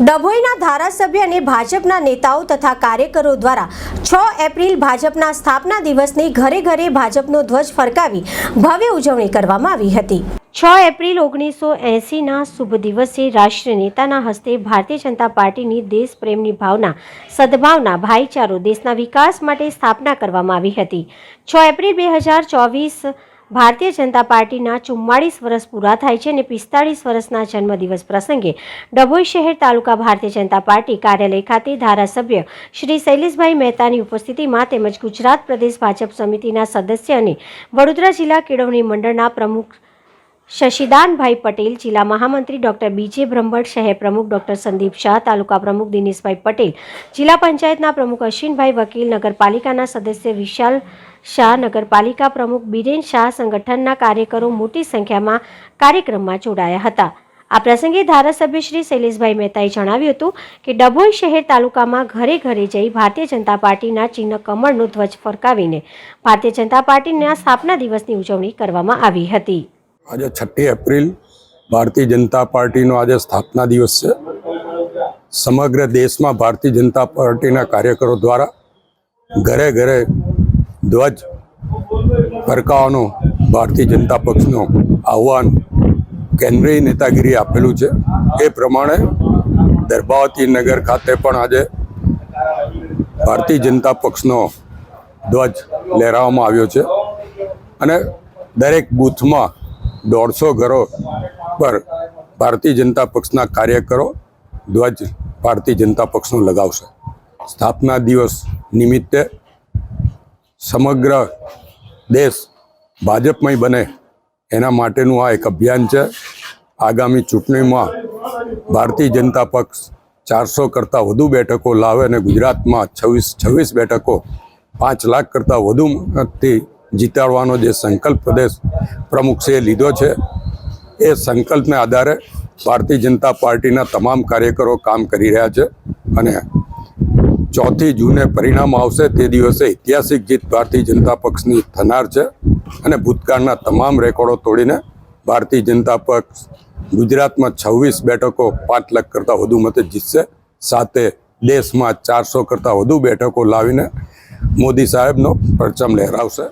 ડભોઈના ધારાસભ્ય અને ભાજપના નેતાઓ તથા કાર્યકરો દ્વારા છ એપ્રિલ ભાજપના સ્થાપના દિવસની ઘરે ઘરે ભાજપનો ધ્વજ ફરકાવી ભવ્ય ઉજવણી કરવામાં આવી હતી. છ એપ્રિલ ઓગણીસો એંસીના શુભ દિવસે રાષ્ટ્રીય નેતાના હસ્તે ભારતીય જનતા પાર્ટીની દેશપ્રેમની ભાવના, સદભાવના, ભાઈચારો દેશના વિકાસ માટે સ્થાપના કરવામાં આવી હતી. છ એપ્રિલ બે હજાર ચોવીસ ભારતીય જનતા પાર્ટીના ચુમ્માળીસ વર્ષ પૂરા થાય છે અને પિસ્તાળીસ વર્ષના જન્મદિવસ પ્રસંગે ડભોઈ શહેર તાલુકા ભારતીય જનતા પાર્ટી કાર્યાલય ખાતે ધારાસભ્ય શ્રી શૈલેષભાઈ મહેતાની ઉપસ્થિતિમાં તેમજ ગુજરાત પ્રદેશ ભાજપ સમિતિના સદસ્ય અને વડોદરા જિલ્લા કેળવણી મંડળના પ્રમુખ શશિદાનભાઈ પટેલ, જિલ્લા મહામંત્રી ડોક્ટર બીજે બ્રહ્મભટ્ટ, શહેર પ્રમુખ ડોક્ટર સંદીપ શાહ, તાલુકા પ્રમુખ દિનેશભાઈ પટેલ, જિલ્લા પંચાયતના પ્રમુખ અશ્વિનભાઈ વકીલ, નગરપાલિકાના સદસ્ય વિશાલ શાહ, નગરપાલિકા પ્રમુખ બિરેન શાહ સંગઠનના કાર્યકરો મોટી સંખ્યામાં કાર્યક્રમમાં જોડાયા હતા. આ પ્રસંગે ધારાસભ્ય શ્રી શૈલેષભાઈ મહેતાએ જણાવ્યું હતું કે ડભોઈ શહેર તાલુકામાં ઘરે ઘરે જઈ ભારતીય જનતા પાર્ટીના ચિહ્ન કમળનો ધ્વજ ફરકાવીને ભારતીય જનતા પાર્ટીના સ્થાપના દિવસની ઉજવણી કરવામાં આવી હતી. આજે છઠ્ઠી એપ્રિલ ભારતીય જનતા પાર્ટીનો આજે સ્થાપના દિવસ છે. સમગ્ર દેશમાં ભારતીય જનતા પાર્ટીના કાર્યકરો દ્વારા ઘરે ઘરે ધ્વજ ફરકાવવાનો ભારતીય જનતા પક્ષનું આહવાન કેન્દ્રીય નેતાગીરી આપેલું છે. એ પ્રમાણે દર્ભાવતી નગર ખાતે પણ આજે ભારતીય જનતા પક્ષનો ધ્વજ લહેરાવવામાં આવ્યો છે. અને દરેક બૂથમાં દોઢસો ઘરો પર ભારતીય જનતા પક્ષના કાર્યકરો ધ્વજ ભારતીય જનતા પક્ષનો લગાવશે. સ્થાપના દિવસ નિમિત્તે સમગ્ર દેશ ભાજપમય બને એના માટેનું આ એક અભિયાન છે. આગામી ચૂંટણીમાં ભારતીય જનતા પક્ષ ચારસો કરતાં વધુ બેઠકો લાવે અને ગુજરાતમાં છવ્વીસ છવ્વીસ બેઠકો પાંચ લાખ કરતાં વધુ મતથી જીતાડવાનો જે સંકલ્પ પ્રદેશ પ્રમુખ છે એ લીધો છે, એ સંકલ્પને આધારે ભારતીય જનતા પાર્ટીના તમામ કાર્યકરો કામ કરી રહ્યા છે અને ચોથી જૂને પરિણામ આવશે તે દિવસે ઐતિહાસિક જીત ભારતીય જનતા પક્ષની થનાર છે અને ભૂતકાળના તમામ રેકોર્ડો તોડીને ભારતીય જનતા પક્ષ ગુજરાતમાં છવ્વીસ બેઠકો પાંચ લાખ કરતાં વધુ મતે જીતશે. સાથે દેશમાં ચારસો કરતાં વધુ બેઠકો લાવીને મોદી સાહેબનો પરચમ લહેરાવશે.